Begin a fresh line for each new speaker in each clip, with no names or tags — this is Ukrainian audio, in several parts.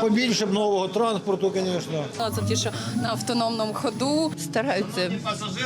Побільше б нового транспорту, звісно.
Це ті, що на автономному ходу.
стараються.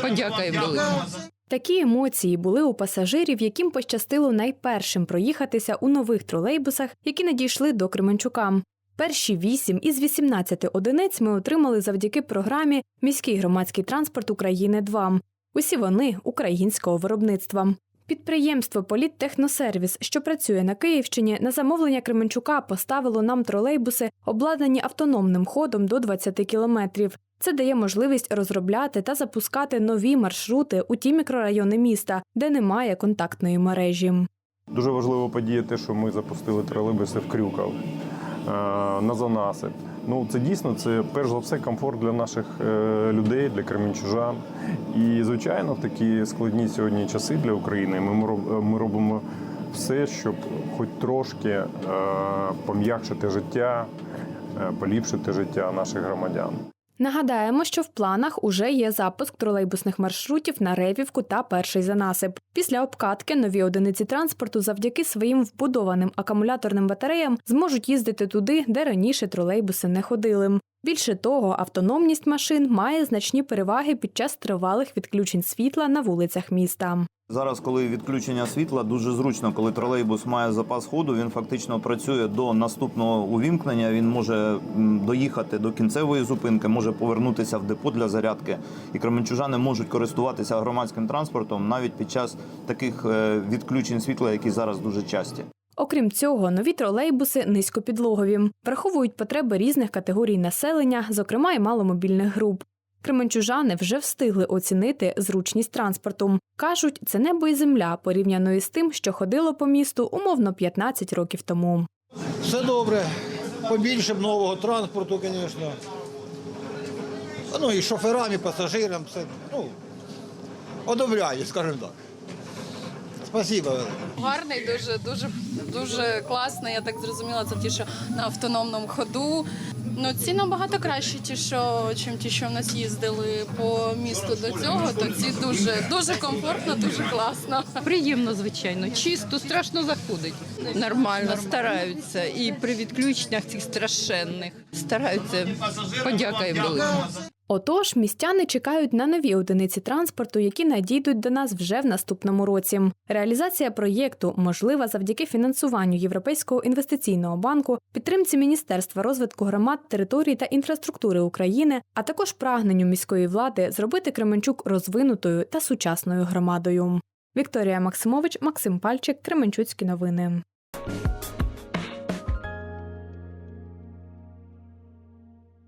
Подяка їм велика.
Такі емоції були у пасажирів, яким пощастило найпершим проїхатися у нових тролейбусах, які надійшли до Кременчука. Перші вісім із 18 одиниць ми отримали завдяки програмі Міський громадський транспорт України 2 Усі вони українського виробництва. Підприємство Політтехносервіс, що працює на Київщині, на замовлення Кременчука поставило нам тролейбуси, обладнані автономним ходом до 20 кілометрів. Це дає можливість розробляти та запускати нові маршрути у ті мікрорайони міста, де немає контактної мережі.
Дуже важлива подія те, що ми запустили тролейбуси в Крюков е, на занасип. Ну це дійсно це перш за все комфорт для наших е, людей, для кремінчужан. І звичайно, в такі складні сьогодні часи для України ми ми робимо все, щоб хоч трошки е, пом'якшити життя, е, поліпшити життя наших громадян.
Нагадаємо, що в планах уже є запуск тролейбусних маршрутів на Ревівку та перший занасип. Після обкатки нові одиниці транспорту завдяки своїм вбудованим акумуляторним батареям зможуть їздити туди, де раніше тролейбуси не ходили. Більше того, автономність машин має значні переваги під час тривалих відключень світла на вулицях міста.
Зараз, коли відключення світла, дуже зручно, коли тролейбус має запас ходу, він фактично працює до наступного увімкнення. Він може доїхати до кінцевої зупинки, може повернутися в депо для зарядки. І кременчужани можуть користуватися громадським транспортом навіть під час таких е, відключень світла, які зараз дуже часті.
Окрім цього, нові тролейбуси низькопідлогові, враховують потреби різних категорій населення, зокрема й маломобільних груп. Кременчужани вже встигли оцінити зручність транспорту. Кажуть, це небо і земля порівняно із тим, що ходило по місту умовно 15 років тому.
Все добре. Побільше б нового транспорту, звісно. Ну і шоферам, і пасажирам все. Ну, одобряю, скажімо так. Спасибо.
Гарний, дуже, дуже, дуже класний. Я так зрозуміла, це ті, що на автономному ходу. Ну, ці набагато кращі, ті, що, чим ті, що в нас їздили по місту до цього, то ці дуже, дуже комфортно, дуже класно.
Приємно, звичайно. Чисто, страшно заходить. Нормально, стараються. І при відключеннях цих страшенних стараються. Подяка їм велика.
Отож, містяни чекають на нові одиниці транспорту, які надійдуть до нас вже в наступному році. Реалізація проєкту можлива завдяки фінансуванню Європейського інвестиційного банку, підтримці Міністерства розвитку громад, територій та інфраструктури України, а також прагненню міської влади зробити Кременчук розвинутою та сучасною громадою. Вікторія Максимович, Максим Пальчик, Кременчуцькі новини.